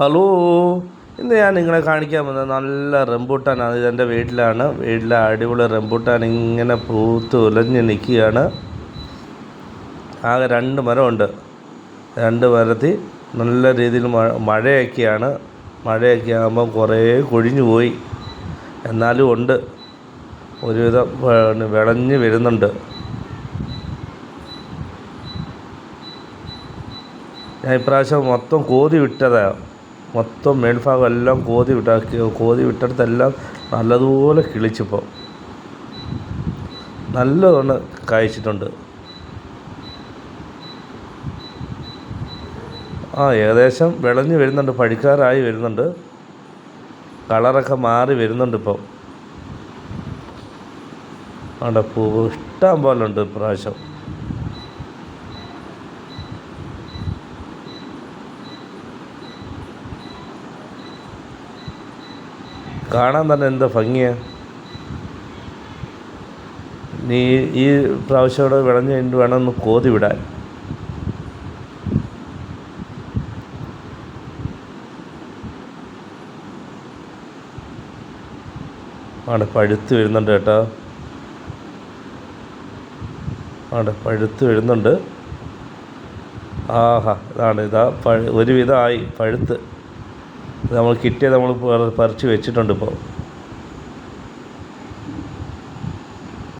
Hello ഇന്ന് ഞാൻ നിങ്ങളെ കാണിക്കാൻ വന്നത് നല്ല റംബൂട്ടാനാണ്. ഇതെന്റെ വീട്ടിലാണ്. വീട്ടിലെ അടിപൊളി റംബൂട്ടാൻ ഇങ്ങനെ പൂത്ത് ഉലഞ്ഞ് നിൽക്കുകയാണ്. ആകെ രണ്ട് മരമുണ്ട്. രണ്ട് മരത്തിൽ നല്ല രീതിയിൽ മഴ മഴയൊക്കെയാണ്. മഴയൊക്കെ ആകുമ്പോൾ കുറേ കൊഴിഞ്ഞു പോയി. എന്നാലും ഉണ്ട്. ഒരുവിധം വിളഞ്ഞ് വരുന്നുണ്ട്. ഞാൻ ഇപ്രാവശ്യം മൊത്തം കോതി വിട്ടതാണ് മൊത്തം മേൽഭാഗം എല്ലാം കോതി വിട്ടാക്കി കോതി വിട്ടിടത്തെല്ലാം നല്ലതുപോലെ കിളിച്ചിപ്പോൾ നല്ലതുകൊണ്ട് കായ്ച്ചിട്ടുണ്ട്. ആ ഏകദേശം വിളഞ്ഞു വരുന്നുണ്ട് പഴിക്കാറായി വരുന്നുണ്ട്. കളറൊക്കെ മാറി വരുന്നുണ്ട് ഇപ്പം. അവിടെ പൂവ് ഇഷ്ടം പോലെ ഉണ്ട് ഇപ്രാവശ്യം. കാണാൻ തന്നെ എന്താ ഭംഗിയാ? നീ ഈ പ്രാവശ്യം ഇവിടെ വിളഞ്ഞ് കഴിഞ്ഞിട്ട് വേണം ഒന്ന് കോതി വിടാൻ. അവിടെ പഴുത്ത് വരുന്നുണ്ട് കേട്ടോ. അവിടെ പഴുത്ത് വരുന്നുണ്ട് ആഹാ ഇതാണ് ഇതാ പഴ ഒരുവിധമായി പഴുത്ത്. നമ്മൾ കിട്ടിയത് നമ്മൾ പറിച്ച് വെച്ചിട്ടുണ്ട് ഇപ്പോൾ